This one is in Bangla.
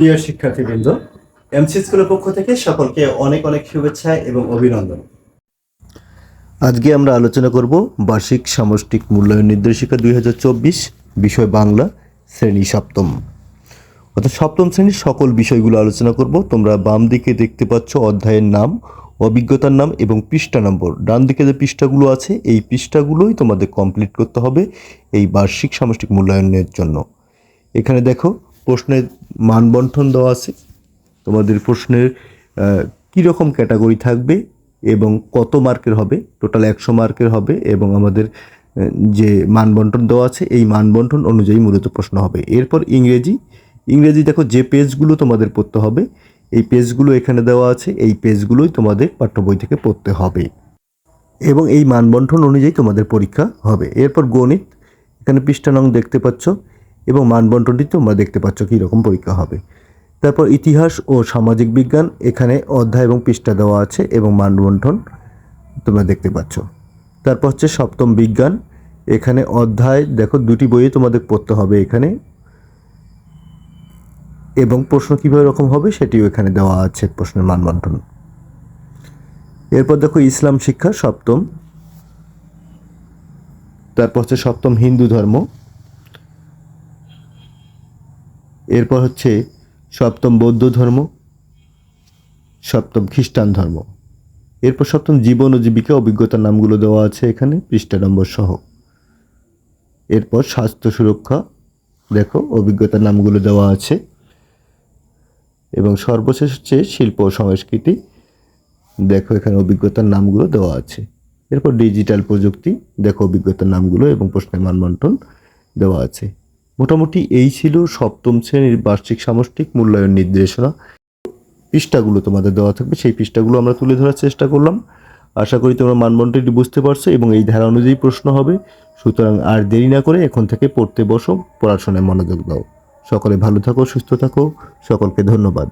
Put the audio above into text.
প্রিয় শিক্ষার্থীবৃন্দ এমসি স্কুলের পক্ষ থেকে সকলকে অনেক অনেক শুভেচ্ছা এবং অভিনন্দন। আজকে আমরা আলোচনা করব বার্ষিক সামষ্টিক মূল্যায়ন নির্দেশিকা দুই হাজার চব্বিশ, বিষয় বাংলা, শ্রেণি সপ্তম। অর্থাৎ সপ্তম শ্রেণির সকল বিষয়গুলো আলোচনা করব। তোমরা বাম দিকে দেখতে পাচ্ছ অধ্যায়ের নাম, অভিজ্ঞতার নাম এবং পৃষ্ঠা নম্বর। ডান দিকে যে পৃষ্ঠাগুলো আছে, এই পৃষ্ঠাগুলোই তোমাদের কমপ্লিট করতে হবে এই বার্ষিক সামষ্টিক মূল্যায়নের জন্য। এখানে দেখো প্রশ্নের মানবন্ঠন দেওয়া আছে। তোমাদের প্রশ্নের কীরকম ক্যাটাগরি থাকবে এবং কত মার্কের হবে, টোটাল একশো মার্কের হবে এবং আমাদের যে মানবন্টন দেওয়া আছে, এই মানবন্টন অনুযায়ী মূলত প্রশ্ন হবে। এরপর ইংরেজি। ইংরেজি দেখো, যে পেজগুলো তোমাদের পড়তে হবে, এই পেজগুলো এখানে দেওয়া আছে, এই পেজগুলোই তোমাদের পাঠ্য বই থেকে পড়তে হবে এবং এই মানবন্ঠন অনুযায়ী তোমাদের পরীক্ষা হবে। এরপর গণিত, এখানে পৃষ্ঠা নং দেখতে পাচ্ছ। এবং মানবন্টনটি তোমরা দেখতে পাচ্ছ কী রকম পরীক্ষা হবে। তারপর ইতিহাস ও সামাজিক বিজ্ঞান, এখানে অধ্যায় এবং পৃষ্ঠা দেওয়া আছে এবং মানবন্ঠন তোমরা দেখতে পাচ্ছ। তারপর হচ্ছে সপ্তম বিজ্ঞান, এখানে অধ্যায়, দেখো দুটি বইয়ে তোমাদের পড়তে হবে এখানে। এবং প্রশ্ন কীভাবে রকম হবে সেটিও এখানে দেওয়া আছে প্রশ্নের মানবন্টন। এরপর দেখো ইসলাম শিক্ষা, সপ্তম। তারপর হচ্ছে সপ্তম হিন্দু ধর্ম। এরপর হচ্ছে সপ্তম বৌদ্ধ ধর্ম, সপ্তম খ্রিস্টান ধর্ম। এরপর সপ্তম জীবন ও জীবিকা অভিজ্ঞতার নামগুলো দেওয়া আছে এখানে, পৃষ্ঠা নম্বর সহ। এরপর স্বাস্থ্য সুরক্ষা, দেখো, অভিজ্ঞতার নামগুলো দেওয়া আছে। এবং সর্বশেষ হচ্ছে শিল্প ও সংস্কৃতি, দেখো, এখানে অভিজ্ঞতার নামগুলো দেওয়া আছে। এরপর ডিজিটাল প্রযুক্তি, দেখো, অভিজ্ঞতার নামগুলো এবং প্রশ্নের মানবন্টন দেওয়া আছে। মোটামুটি এই ছিল সপ্তম শ্রেণির বার্ষিক সামষ্টিক মূল্যায়ন নির্দেশনা। পৃষ্ঠাগুলো তোমাদের দেওয়া থাকবে, সেই পৃষ্ঠাগুলো আমরা তুলে ধরার চেষ্টা করলাম। আশা করি তোমরা মানবন্টনটি বুঝতে পারছ এবং এই ধারা অনুযায়ী প্রশ্ন হবে। সুতরাং আর দেরি না করে এখন থেকে পড়তে বসো পড়াশোনায় মনোযোগ দাও। সকলে ভালো থাকো, সুস্থ থাকো। সকলকে ধন্যবাদ।